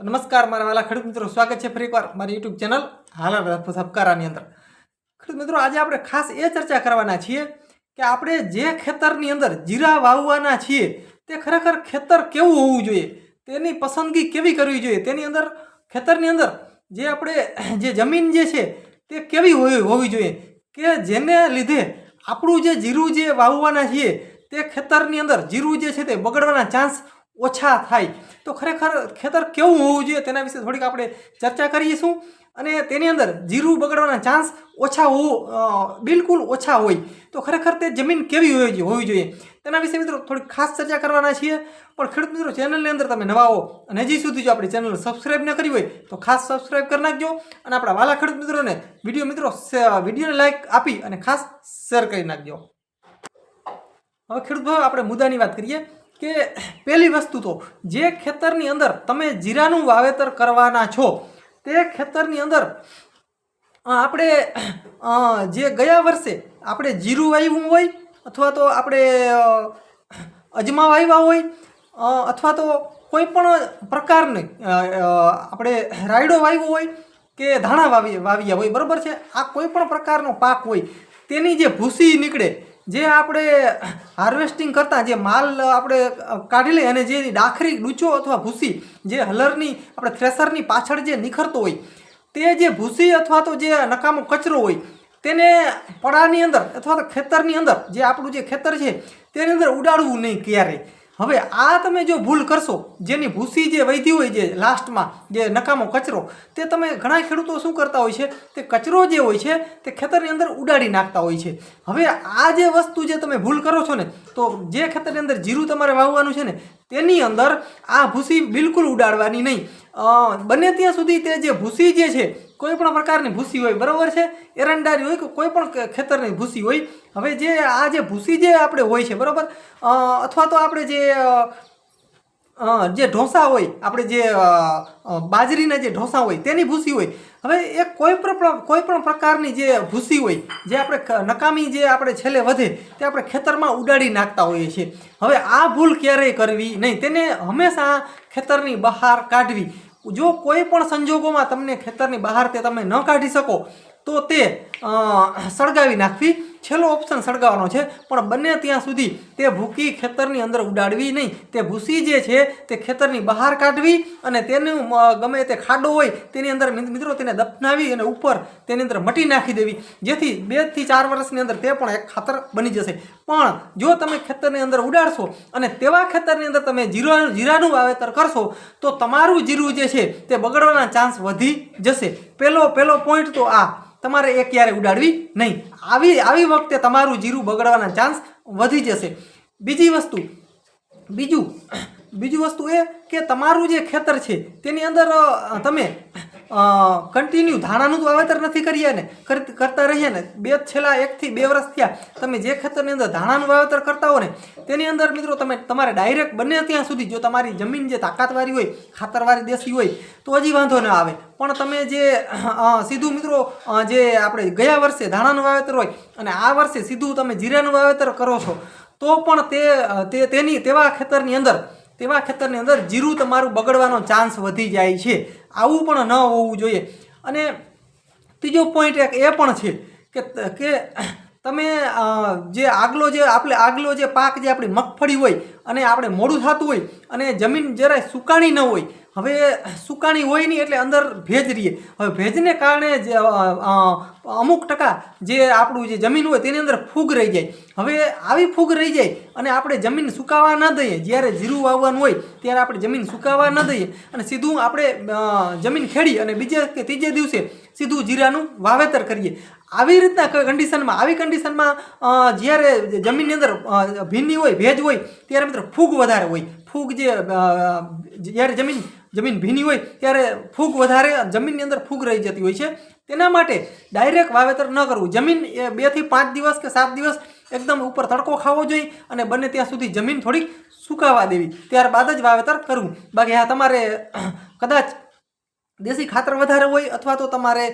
તો નમસ્કાર, મારા વાલા ખેડૂત મિત્રો. સ્વાગત છે ફરી એકવાર મારી યુટ્યુબ ચેનલ હાલ સબકારાની અંદર. ખેડૂત મિત્રો, આજે આપણે ખાસ એ ચર્ચા કરવાના છીએ કે આપણે જે ખેતરની અંદર જીરા વાવવાના છીએ, તે ખરેખર ખેતર કેવું હોવું જોઈએ? તેની પસંદગી કેવી કરવી જોઈએ? તેની અંદર, ખેતરની અંદર જે આપણે જે જમીન જે છે, તે કેવી હોવી જોઈએ? કે જેને લીધે આપણું જે જીરું જે વાવવાના છીએ, તે ખેતરની અંદર જીરું જે છે તે બગડવાના ચાન્સ ઓછા થાય. તો ખરેખર ખેતર કેવું હોવું જોઈએ તેના વિશે થોડીક આપણે ચર્ચા કરીશું અને તેની અંદર જીરું બગડવાના ચાન્સ ઓછા હો બિલકુલ ઓછા હોય. તો ખરેખર તે જમીન કેવી હોવી હોવી જોઈએ? તેના વિશે મિત્રો થોડીક ખાસ ચર્ચા કરવાના છીએ. પણ ખેડૂત મિત્રો ચેનલની અંદર તમે નવા હો અને હજી સુધી જો આપણી ચેનલ સબસ્ક્રાઈબ ન કરી હોય, તો ખાસ સબસ્ક્રાઈબ કરી નાખજો અને આપણા વાલા ખેડૂત મિત્રોને વીડિયો મિત્રો વિડીયોને લાઈક આપી અને ખાસ શેર કરી નાખજો. હવે ખેડૂત ભાઈ આપણે મુદ્દાની વાત કરીએ. કે પહેલી વસ્તુ તો, જે ખેતરની અંદર તમે જીરાનું વાવેતર કરવાના છો, તે ખેતરની અંદર આપણે જે ગયા વર્ષે આપણે જીરું વાવ્યું હોય, અથવા તો આપણે અજમા વાવ્યા હોય અથવા તો કોઈ પણ પ્રકારની આપણે રાયડો વાવ્યો હોય, કે ધાણા વાવી, વાવ્યા હોય, બરાબર છે? આ કોઈ પણ પ્રકારનો પાક હોય, તેની જે ભૂસી નીકળે જે આપણે હાર્વેસ્ટિંગ કરતાં, જે માલ આપણે કાઢી લઈએ અને જે ડાખરી, ડૂચો અથવા ભૂસી, જે હલરની, આપણે થ્રેસરની પાછળ જે નિખરતો હોય, તે જે ભૂસી અથવા તો જે નકામો કચરો હોય, તેને પડાની અંદર અથવા તો ખેતરની અંદર, જે આપણું જે ખેતર છે, તેની અંદર ઉડાડવું નહીં ક્યારેય હવે આ તમે જો ભૂલ કરશો, જેની ભૂસી જે વૈધી હોય જે લાસ્ટમાં જે નકામો કચરો, તે તમે ઘણા ખેડૂતો શું કરતા હોય છે, તે કચરો જે હોય છે, તે ખેતરની અંદર ઉડાડી નાખતા હોય છે. હવે આ જે વસ્તુ જે તમે ભૂલ કરો છો ને, તો જે ખેતરની અંદર જીરું તમારે વાવવાનું છે ને, તેની અંદર આ ભૂસી બિલકુલ ઉડાડવાની નહીં. બને ત્યાં સુધી તે જે ભૂસી જે છે કોઈ પણ પ્રકારની ભૂસી હોય, બરાબર છે? એરંડારી હોય કે કોઈ પણ ખેતરની ભૂસી હોય, હવે જે આ જે ભૂસી જે આપણે હોય છે, બરાબર? અથવા તો આપણે જે જે ઢોસા હોય, આપણે જે બાજરીના જે ઢોસા હોય, તેની ભૂસી હોય. હવે એ કોઈ પણ કોઈ પણ પ્રકારની જે ભૂસી હોય, જે આપણે નકામી જે આપણે છેલ્લે વધે, તે આપણે ખેતરમાં ઉડાડી નાખતા હોઈએ છીએ. હવે આ ભૂલ ક્યારેય કરવી નહીં. તેને હંમેશા ખેતરની બહાર કાઢવી. જો કોઈ પણ સંજોગોમાં તમને ખેતરની બહાર તે તમે ન કાઢી શકો, તો તે સળગાવી નાખવી. છેલ્લો ઓપ્શન સળગાવવાનો છે, પણ બને ત્યાં સુધી તે ભૂકી ખેતરની અંદર ઉડાડવી નહીં. તે ભૂસી જે છે, તે ખેતરની બહાર કાઢવી અને તેનું ગમે તે ખાડો હોય, તેની અંદર મિત્રો તેને દફનાવી અને ઉપર તેની અંદર મટી નાખી દેવી. જેથી બેથી ચાર વર્ષની અંદર તે પણ એક ખાતર બની જશે. પણ જો તમે ખેતરની અંદર ઉડાડશો અને તેવા ખેતરની અંદર તમે જીરો, જીરાનું વાવેતર કરશો, તો તમારું જીરું જે છે, તે બગડવાના ચાન્સ વધી જશે. પહેલો પહેલો પોઈન્ટ તો આ. તમારે એ ક્યારે ઉડાડવી નહીં. આવી આવી વખતે તમારું જીરું બગડવાના ચાન્સ વધી જશે. બીજી વસ્તુ, બીજું બીજું વસ્તુ એ કે તમારું જે ખેતર છે, તેની અંદર તમે કન્ટિન્યુ ધાણાનું તો વાવેતર નથી કરીએ ને કરતા રહીએ ને, બે છેલ્લા એકથી બે વર્ષ થયા, તમે જે ખેતરની અંદર ધાણાનું વાવેતર કરતા હો ને, તેની અંદર મિત્રો તમે, તમારે ડાયરેક્ટ બને ત્યાં સુધી, જો તમારી જમીન જે તાકાતવાળી હોય, ખાતરવાળી દેશી હોય, તો હજી વાંધો ન આવે. પણ તમે જે સીધું મિત્રો જે આપણે ગયા વર્ષે ધાણાનું વાવેતર હોય, અને આ વર્ષે સીધું તમે જીરાનું વાવેતર કરો છો, તો પણ તે તે, તેની, તેવા ખેતરની અંદર તેવા ખેતરની અંદર જીરું તમારું બગડવાનો ચાન્સ વધી જાય છે. આવું પણ ન હોવું જોઈએ. અને ત્રીજો પોઈન્ટ એક એ પણ છે કે કે તમે જે આગલો જે આપણે આગલો જે પાક જે આપણી મગફળી હોય અને આપણે મોડું થતું હોય અને જમીન જરાય સુકાણી ન હોય, હવે સુકાણી હોય નહીં એટલે અંદર ભેજ રહીએ. હવે ભેજને કારણે જે અમુક ટકા જે આપણું જે જમીન હોય તેની અંદર ફૂગ રહી જાય. હવે આવી ફૂગ રહી જાય અને આપણે જમીન સુકાવા ન દઈએ. જ્યારે જીરું વાવવાનું હોય ત્યારે આપણે જમીન સુકાવા ન દઈએ અને સીધું આપણે જમીન ખેડી અને બીજે કે ત્રીજે દિવસે સીધું જીરાનું વાવેતર કરીએ. આવી રીતના કન્ડિશનમાં આવી કન્ડિશનમાં જ્યારે જમીનની અંદર ભીની હોય, ભેજ હોય, ત્યારે મિત્રો ફૂગ વધારે હોય. ફૂગ જે જ્યારે જમીન જમીન ભીની હોય ત્યારે ફૂગ વધારે જમીનની અંદર ફૂગ રહી જતી હોય છે. તેના માટે ડાયરેક્ટ વાવેતર ન કરવું. જમીન એ બેથી પાંચ દિવસ કે સાત દિવસ એકદમ ઉપર તડકો ખાવો જોઈએ અને બને ત્યાં સુધી જમીન થોડીક સુકાવા દેવી. ત્યારબાદ જ વાવેતર કરવું. બાકી હા તમારે કદાચ દેશી ખાતર વધારે હોય અથવા તો તમારે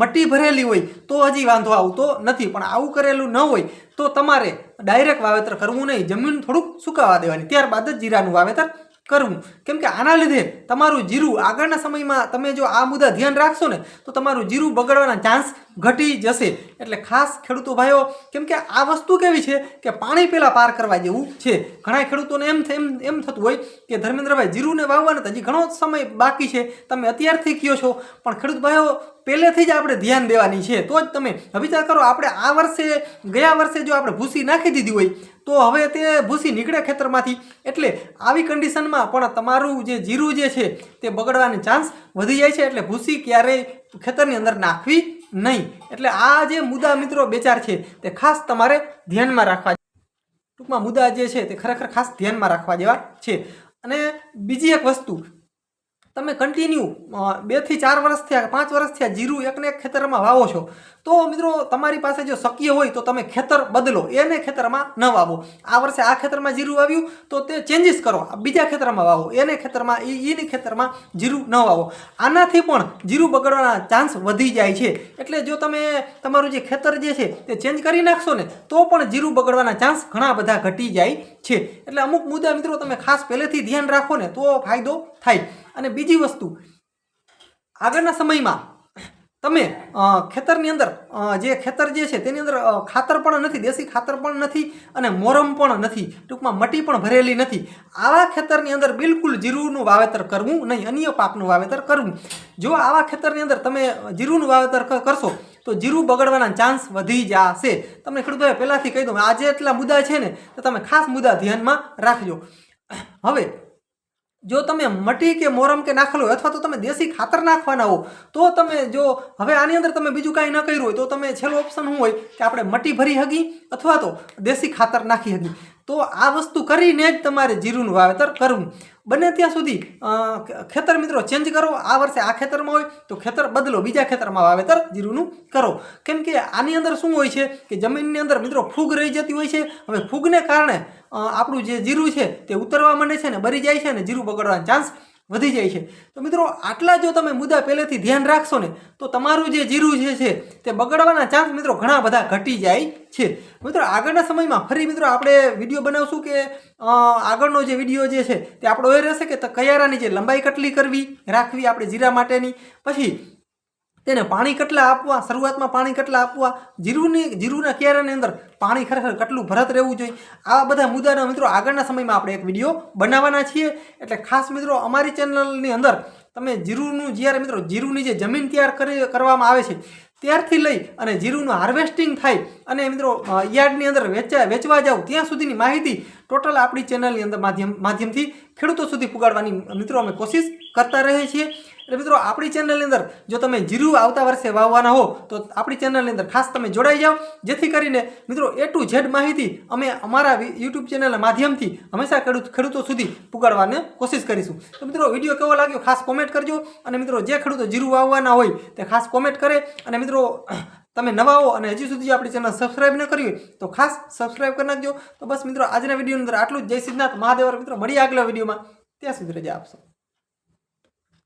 મટ્ટી ભરેલી હોય તો હજી વાંધો આવતો નથી. પણ આવું કરેલું ન હોય તો તમારે ડાયરેક્ટ વાવેતર કરવું નહીં. જમીન થોડુંક સુકાવા દેવાની. ત્યારબાદ જ જીરાનું વાવેતર કરવું કેમ કે આના લીધે તમારું જીરું આગળના સમયમાં તમે જો આ મુદ્દા ધ્યાન રાખશો ને, તો તમારું જીરું બગડવાના ચાન્સ ઘટી જશે. એટલે ખાસ ખેડૂતો ભાઈઓ, કેમ કે આ વસ્તુ કેવી છે કે પાણી પહેલાં પાર કરવા જેવું છે. ઘણા ખેડૂતોને એમ એમ એમ થતું હોય કે ધર્મેન્દ્રભાઈ જીરુને વાવવાના હજી ઘણો સમય બાકી છે. તમે અત્યારથી કહો છો? પણ ખેડૂત ભાઈઓ પહેલેથી જ આપણે ધ્યાન દેવાની છે, તો જ તમે વિચાર કરો, આપણે આ વર્ષે, ગયા વર્ષે જો આપણે ભૂસી નાખી દીધી હોય, તો હવે તે ભૂસી નીકળે ખેતરમાંથી. એટલે આવી કન્ડિશનમાં પણ તમારું જે જીરું જે છે, તે બગડવાની ચાન્સ વધી જાય છે, એટલે ભૂસી ક્યારેય ખેતરની અંદર નાખવી નહીં. એટલે આ જે મુદ્દા મિત્રો બેચાર છે, તે ખાસ તમારે ધ્યાનમાં રાખવા ટૂંકમાં મુદ્દા જે છે, તે ખરેખર ખાસ ધ્યાનમાં રાખવા જેવા છે. અને બીજી એક વસ્તુ તમે કન્ટિન્યુ બેથી ચાર વર્ષ થયા, પાંચ વર્ષ થયા જીરું એકને એક ખેતરમાં વાવો છો. તો મિત્રો, તમારી પાસે જો શક્ય હોય તો તમે ખેતર બદલો, એને ખેતરમાં ન વાવો. આ વર્ષે આ ખેતરમાં જીરું વાવ્યું તો તે ચેન્જીસ કરો. બીજા ખેતરમાં વાવો, એને ખેતરમાં એ એની ખેતરમાં જીરું ન વાવો. આનાથી પણ જીરું બગડવાના ચાન્સ વધી જાય છે. એટલે જો તમે તમારું જે ખેતર જે છે, તે ચેન્જ કરી નાખશો ને, તો પણ જીરું બગડવાના ચાન્સ ઘણા બધા ઘટી જાય છે. એટલે અમુક મુદ્દા મિત્રો, તમે ખાસ પહેલેથી ધ્યાન રાખો ને, તો ફાયદો થાય. અને બીજી વસ્તુ, આગળના સમયમાં તમે ખેતરની અંદર જે ખેતર જે છે તેની અંદર ખાતર પણ નથી, દેશી ખાતર પણ નથી અને મોરમ પણ નથી, ટૂંકમાં મટી પણ ભરેલી નથી. આવા ખેતરની અંદર બિલકુલ જીરુંનું વાવેતર કરવું નહીં, અન્ય પાકનું વાવેતર કરવું. જો આવા ખેતરની અંદર તમે જીરુંનું વાવેતર કરશો, તો જીરું બગડવાના ચાન્સ વધી જશે. તમને ખેડૂતોએ પહેલાંથી કહી દઉં, આજે એટલા મુદ્દા છે ને, તો તમે ખાસ મુદ્દા ધ્યાનમાં રાખજો. હવે જો તમે મટી કે મોરમ કે નાખેલો હોય અથવા તો તમે દેશી ખાતર નાખવાના હો, તો તમે જો હવે આની અંદર તમે બીજું કાંઈ ન કર્યું હોય, તો તમે છેલ્લું ઓપ્શન શું હોય કે આપણે મટી ભરી હગી અથવા તો દેશી ખાતર નાખી હગી. તો આ વસ્તુ કરીને જ તમારે જીરુંનું વાવેતર કરવું. બને ત્યાં સુધી ખેતર મિત્રો ચેન્જ કરો. આ વર્ષે આ ખેતરમાં હોય તો ખેતર બદલો. બીજા ખેતરમાં વાવેતર જીરુંનું કરો. કેમ કે આની અંદર શું હોય છે કે જમીનની અંદર મિત્રો ફૂગ રહી જતી હોય છે. હવે ફૂગને કારણે આપણું જે જીરું છે તે ઉતરવા માંડે છે ને, બરી જાય છે ને જીરું બગડવાનો ચાન્સ વધી જાય છે. તો મિત્રો, આટલા જો તમે મુદ્દા પહેલેથી ધ્યાન રાખશો ને, તો તમારું જે જીરું જે છે, તે બગડવાના ચાન્સ મિત્રો ઘણા બધા ઘટી જાય છે. મિત્રો, આગળના સમયમાં ફરી મિત્રો આપણે વીડિયો બનાવશું કે આગળનો જે વીડિયો જે છે, તે આપણો એ રહેશે કે કયારાની જે લંબાઈ કેટલી કરવી, રાખવી આપણે જીરા માટેની. પછી તેને પાણી કેટલા આપવા, શરૂઆતમાં પાણી કેટલા આપવા? જીરુની, જીરુના કેરાની અંદર પાણી ખરેખર કેટલું ભરત રહેવું જોઈએ? આવા બધા મુદ્દાના મિત્રો આગળના સમયમાં આપણે એક વીડિયો બનાવવાના છીએ. એટલે ખાસ મિત્રો, અમારી ચેનલની અંદર તમે જીરુનું, જ્યારે મિત્રો જીરુની જે જમીન તૈયાર કરી, કરવામાં આવે છે, ત્યારથી લઈ અને જીરુનું હાર્વેસ્ટિંગ થાય અને મિત્રો યાર્ડની અંદર વેચા, વેચવા જાવ, ત્યાં સુધીની માહિતી ટોટલ આપણી ચેનલની અંદર માધ્યમ, માધ્યમથી ખેડૂતો સુધી પુગાડવાની મિત્રો અમે કોશિશ કરતા રહીએ છીએ. એટલે મિત્રો, આપણી ચેનલની અંદર જો તમે જીરું આવતા વર્ષે વાવવાના હો, તો આપણી ચેનલની અંદર ખાસ તમે જોડાઈ જાઓ. જેથી કરીને મિત્રો એ ટુ ઝેડ માહિતી અમે અમારા યુટ્યુબ ચેનલના માધ્યમથી હંમેશા ખેડૂત ખેડૂતો સુધી પુગાડવાની કોશિશ કરીશું. તો મિત્રો, વીડિયો કેવો લાગ્યો ખાસ કોમેન્ટ કરજો. અને મિત્રો, જે ખેડૂતો જીરું વાવવાના હોય, તે ખાસ કોમેન્ટ કરે. અને મિત્રો, તમે નવા હો અને હજી સુધી આપણી ચેનલ સબસ્ક્રાઈબ ન કરી હોય, તો ખાસ સબસ્ક્રાઈબ કરી નાખજો. તો બસ મિત્રો, આજના વિડીયોની અંદર આટલું જ. જય સિદ્ધનાથ મહાદેવર. મિત્રો, મળીએ આગલા વિડીયોમાં. ત્યાં સુધી રજા આપશો.